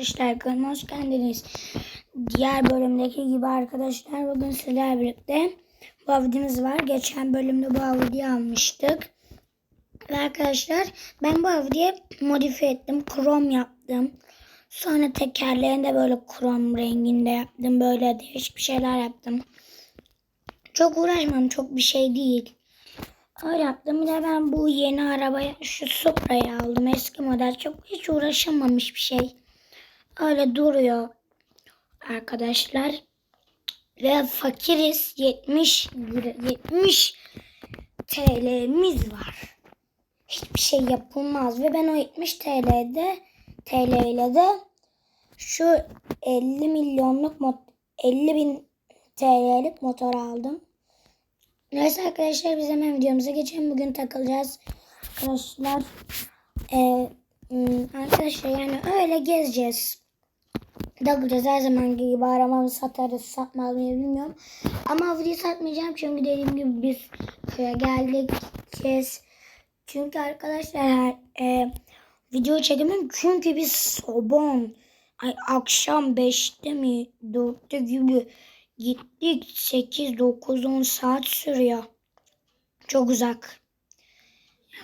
Arkadaşlar kanalıma hoş geldiniz. Diğer bölümdeki gibi arkadaşlar bugün sizlerle birlikte bu avdimiz var. Geçen bölümde bu avdiyi almıştık. Ve arkadaşlar ben bu avdiyi modifiye ettim. Krom yaptım. Sonra tekerleğini de böyle krom renginde yaptım. Böyle değişik bir şeyler yaptım. Çok uğraşmam. Çok bir şey değil. Öyle yaptım. Bir de ben bu yeni arabaya şu Supra'yı aldım. Eski model. Çok hiç uğraşamamış bir şey. Öyle duruyor arkadaşlar. Ve fakiriz. 70 lira, 70 TL'miz var. Hiçbir şey yapılmaz. Ve ben o 70 TL'de TL ile de şu 50 milyonluk mot 50 bin TL'lik motor aldım. Neyse arkadaşlar biz hemen videomuza geçelim. Bugün takılacağız. Arkadaşlar e, arkadaşlar yani öyle gezeceğiz. Takılacağız her zaman gibi aramamı satarız satmaz mıyız bilmiyorum. Ama videoyu satmayacağım çünkü dediğim gibi biz köye geldik. Gideceğiz. Çünkü arkadaşlar e, video çekemem çünkü biz sabah ay, akşam 5'te mi 4'te gibi Gittik 8, 9, 10 saat sürüyor. Çok uzak.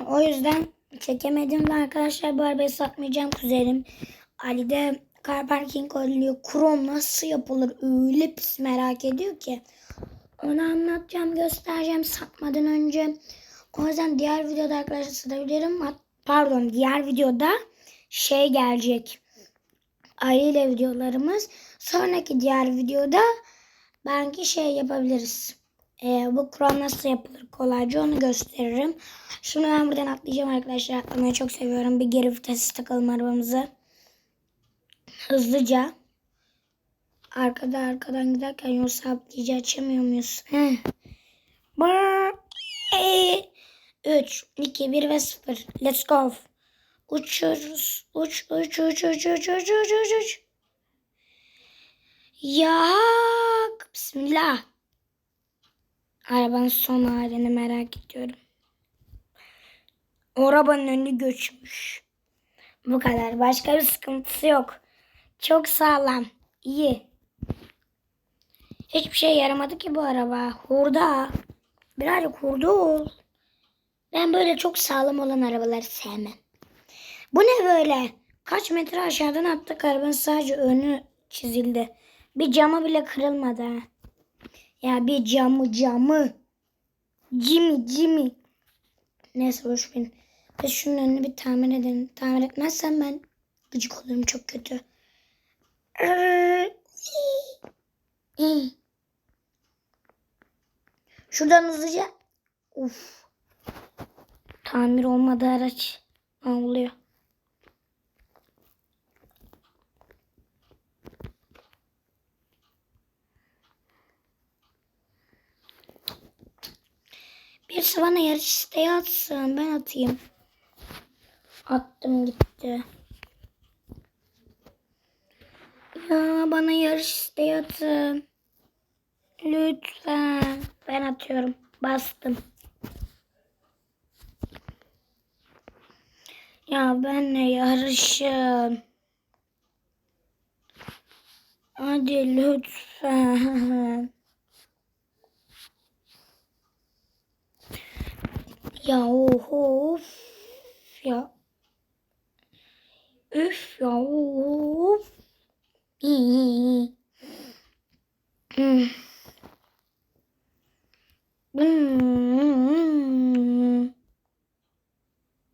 O yüzden çekemedim de arkadaşlar bu arabayı satmayacağım kuzenim. Ali de car parking oluyor. Krom nasıl yapılır öyle pis merak ediyor ki. Onu anlatacağım göstereceğim satmadan önce. O yüzden diğer videoda arkadaşlar satabilirim. Pardon diğer videoda şey gelecek. Ali ile videolarımız. Sonraki diğer videoda belki şey yapabiliriz. Ee, bu Chrome nasıl yapılır kolayca onu gösteririm. Şimdi ben buradan atlayacağım arkadaşlar. Atlamayı çok seviyorum. Bir geri vites takalım arabamızı. Hızlıca. Arkada arkadan giderken yoksa atlayıcı açamıyor muyuz? Heh. 3, 2, 1 ve 0. Let's go. Uçuyoruz. Uç, uç, uç, uç, uç, uç, uç, uç, uç. Ya Bismillah. Arabanın son halini merak ediyorum. Arabanın önü göçmüş. Bu kadar. Başka bir sıkıntısı yok. Çok sağlam. İyi. Hiçbir şey yaramadı ki bu araba. Hurda. Birazcık hurda ol. Ben böyle çok sağlam olan arabaları sevmem. Bu ne böyle? Kaç metre aşağıdan attık arabanın sadece önü çizildi. Bir camı bile kırılmadı. ha. Ya bir camı camı. Jimmy Jimmy. Neyse boş verin. Biz şunun önünü bir tamir edelim. Tamir etmezsem ben gıcık olurum çok kötü. Şuradan hızlıca. Uf. Tamir olmadı araç. Ne oluyor? Birisi bana yarış isteği atsın. Ben atayım. Attım gitti. Ya bana yarış isteği atın. Lütfen. Ben atıyorum. Bastım. Ya benle yarışın. Hadi lütfen. Ya of ya. Üf ya of.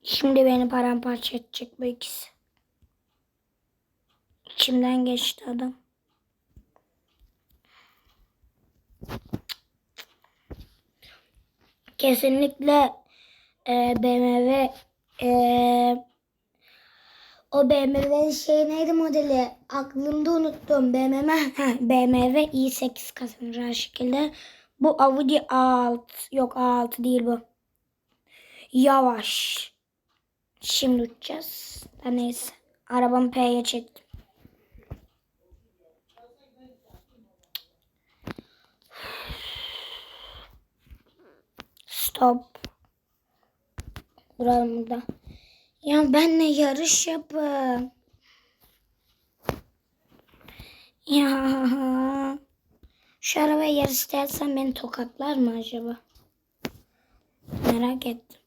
Şimdi beni paramparça edecek bu ikisi. İçimden geçti adam. Kesinlikle e, BMW e, o BMW şey neydi modeli? Aklımda unuttum. BMW heh, BMW i8 kazanır şekilde. Bu Audi A6 yok A6 değil bu. Yavaş. Şimdi uçacağız. Da neyse. Arabamı P'ye çektim. Stop. Duralım burada. Ya benle yarış yapın. Ya. Şu arabaya yarış dersen beni tokatlar mı acaba? Merak ettim.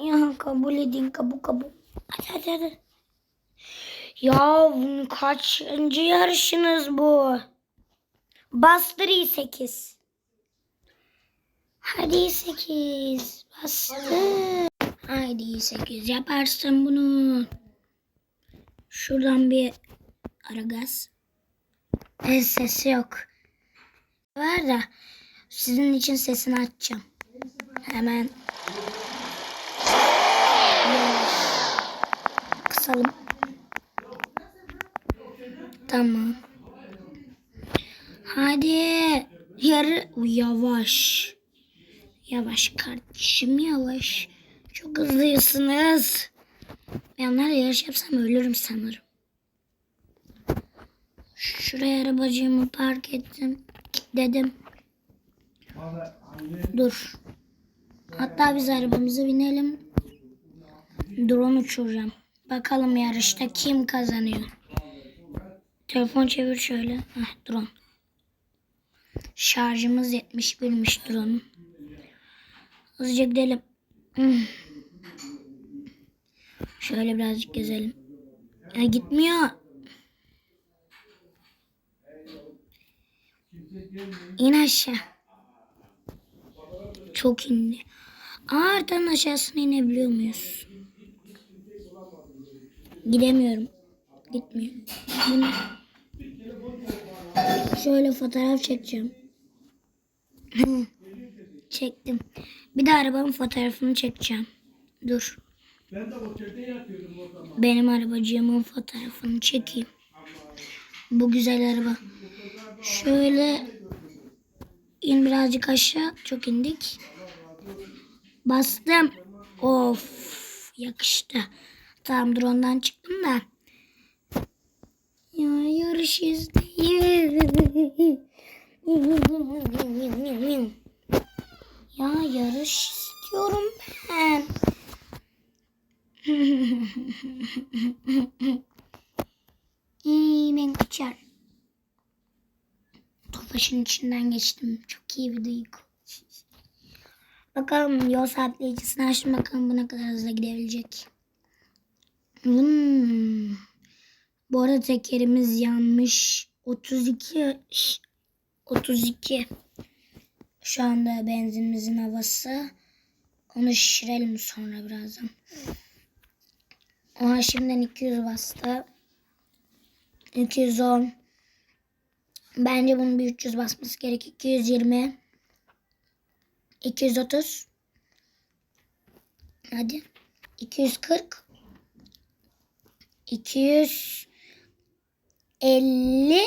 Ya kabul edin kabul kabul. Hadi hadi hadi. Ya bunun kaçıncı yarışınız bu? Bastır 8. Hadi 8. Bastır. Haydi iyi 8. Yaparsın bunu. Şuradan bir ara gaz. El sesi yok. Var da sizin için sesini açacağım. Hemen kısalım. Tamam. Hadi. Yarı yavaş. Yavaş kardeşim yavaş. Çok hızlısınız. Ben onlarla yarış yapsam ölürüm sanırım. Şuraya arabacığımı park ettim. Dedim. Dur. Hatta biz arabamıza binelim. Drone uçuracağım. Bakalım yarışta kim kazanıyor. Telefon çevir şöyle. Heh, drone. Şarjımız 71'miş drone'un. Hızlıca gidelim. Şöyle birazcık gezelim. Ya gitmiyor. İn aşağı. Çok indi. Ağırdan aşağısına inebiliyor muyuz? Gidemiyorum. Gitmiyor. Şöyle fotoğraf çekeceğim. Çektim. Bir de arabanın fotoğrafını çekeceğim. Dur. Ben de otelde yatıyordum o zaman. Benim arabacığımın fotoğrafını çekeyim. Bu güzel araba. Şöyle in birazcık aşağı. Çok indik. Bastım. Of yakıştı. Tamam drone'dan çıktım da. Ya yarış izleyeyim. Ya yarış istiyorum ben. İyi ben kaçar. Tofaşın içinden geçtim. Çok iyi bir duygu. Bakalım yol sabitleyicisini açtım. Bakalım bu ne kadar hızlı gidebilecek. Hmm. Bu arada tekerimiz yanmış. 32 Şş, 32 şu anda benzinimizin havası. Onu şişirelim sonra birazdan. Oha şimdiden 200 bastı. 210. Bence bunun bir 300 basması gerek. 220. 230. Hadi. 240. 250.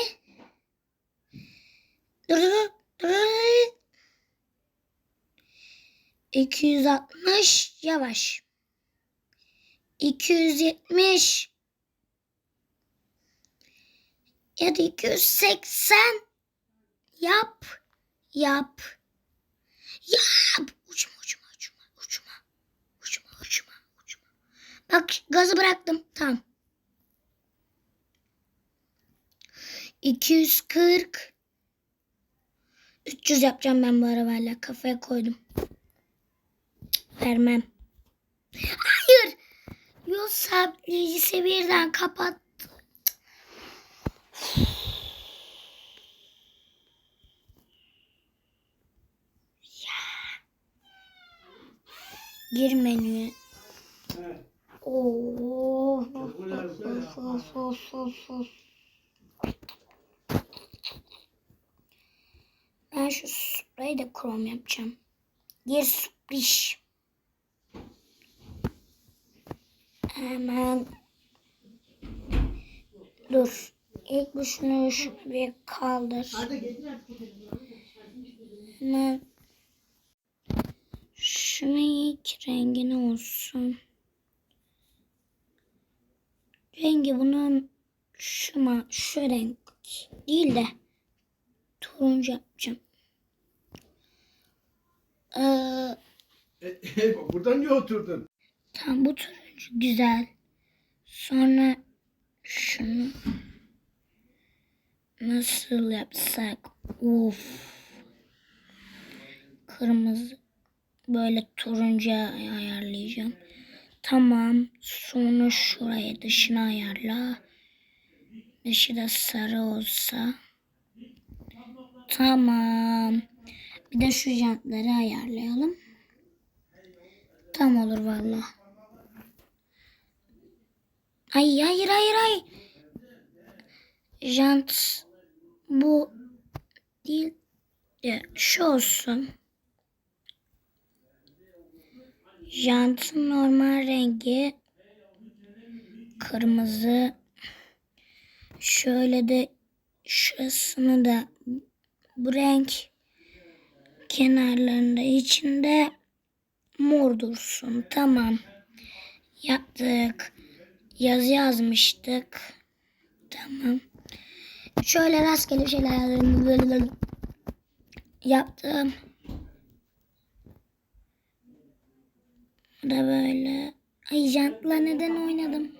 Dur dur dur. dur. 260 yavaş. 270 ya da 280 yap yap. Yap! Uçma uçma uçma uçma. Uçma uçma uçma. Bak gazı bıraktım. Tamam. 240 300 yapacağım ben bu arabayla. Kafaya koydum vermem hayır yol sabitleyicisi birden kapattı Gir menüye. He. Oo. Of, of, of, of, of. Ben şu sprayı da krom yapacağım. Gir spriş. Hemen. Dur. İlk bu şunu şu bir kaldır. Hemen. Şunu ilk rengi ne olsun? Rengi bunun şu ma şu renk değil de turuncu yapacağım. Ee, E, e, buradan niye oturdun? tam bu turuncu güzel. Sonra şunu. Nasıl yapsak? Uf. Kırmızı. Böyle turuncu ayarlayacağım. Tamam. Sonra şuraya dışına ayarla. Dışı da sarı olsa. Tamam. Bir de şu jantları ayarlayalım. Tam olur valla. Ay hayır hayır hayır. Jant bu değil de şu olsun. Jantın normal rengi kırmızı. Şöyle de şurasını da bu renk kenarlarında içinde mor dursun. Tamam. Yaptık. Yazı yazmıştık. Tamam. Şöyle rastgele şeyler yaptım. Bu da böyle. Ay jantla neden oynadım?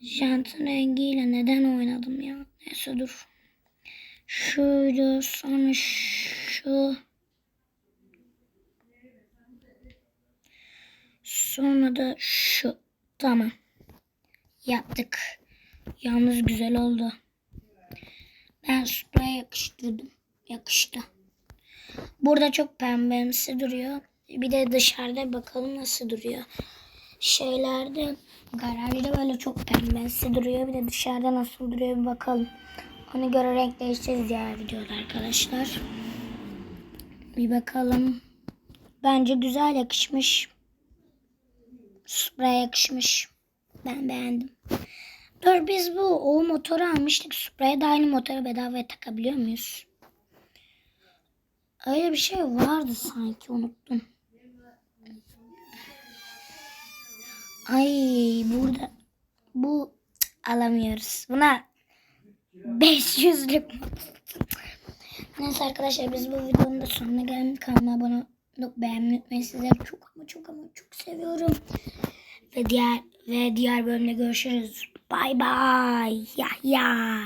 Jantın rengiyle neden oynadım ya? Neyse dur. Şuydu sonra şu. Sonra da şu. Tamam. Yaptık. Yalnız güzel oldu. Ben sprey yakıştırdım. Yakıştı. Burada çok pembemsi duruyor. Bir de dışarıda bakalım nasıl duruyor. Şeylerde garajda böyle çok pembemsi duruyor. Bir de dışarıda nasıl duruyor bir bakalım. Ona göre renk değiştireceğiz diğer videoda arkadaşlar. Bir bakalım. Bence güzel yakışmış. Sprey yakışmış. Ben beğendim. Dur biz bu o motoru almıştık. Sprey'e de aynı motoru bedavaya takabiliyor muyuz? Öyle bir şey vardı sanki unuttum. Ay burada bu alamıyoruz. Buna 500'lük Neyse arkadaşlar biz bu videonun da sonuna geldik. Kanalıma abone olup beğenmeyi unutmayın. Sizleri çok ama çok ama çok seviyorum. Ve diğer ve diğer bölümde görüşürüz. Bay bay. Ya ya.